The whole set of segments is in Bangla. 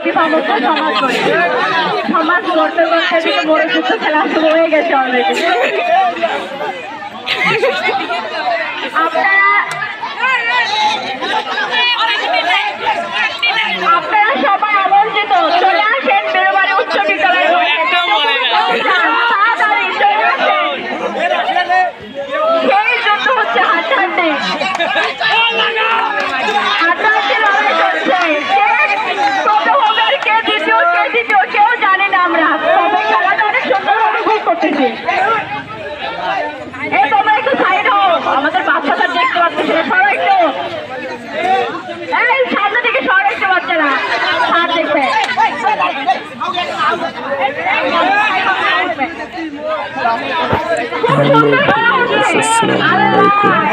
অভিভাবক সমাজ গড়ে সমাজ গড়তে গড়তে আপনারা আমাদের বাচ্চাটা দেখতে পাচ্ছি সেটা সরো একটু। এই সামনে থেকে সরো খুব সুন্দর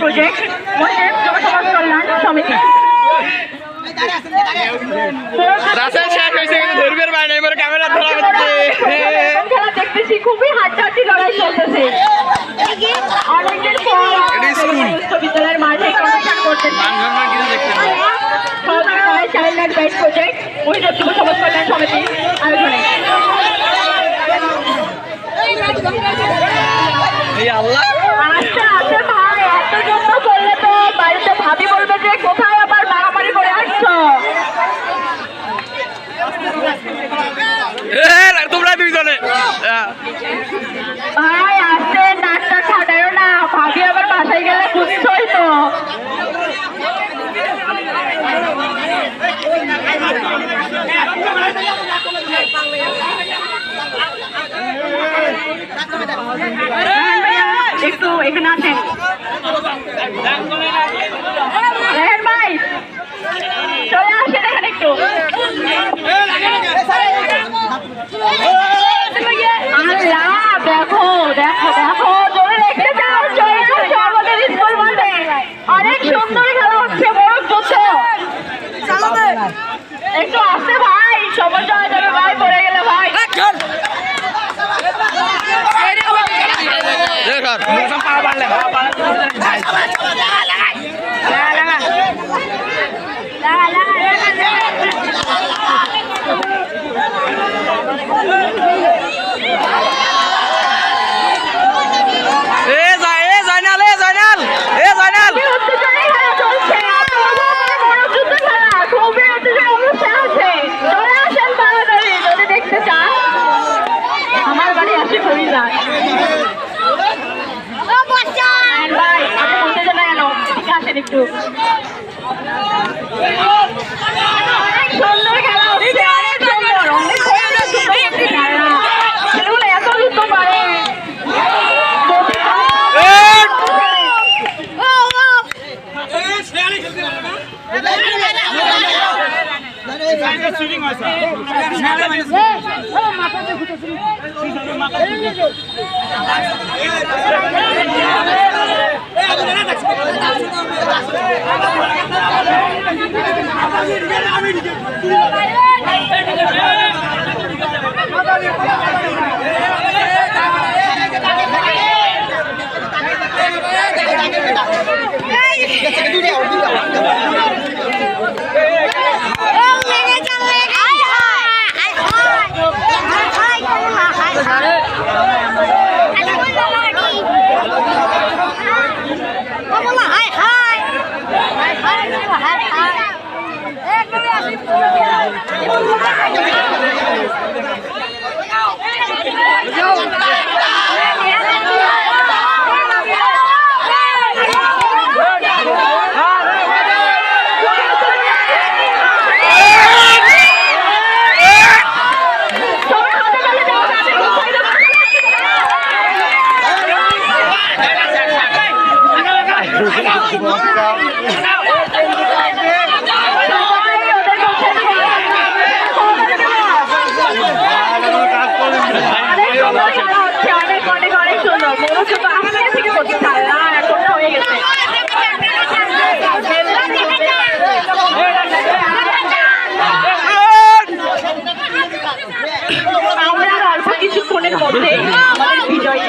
প্রজেক্ট মহিলা জনসমাজ কল্যাণ সমিতি রাসেল শেষ হয়েছে লড়াই চলতেছে। এখানে আসেন। Sir. Isang pawan lang. Pawan lang. একটু। সুন্দর খেলা হচ্ছে। এত লুটো পারে। মাথাতে ঘুরতেছিল Let's go! কিছুক্ষণের মধ্যে বিজয়!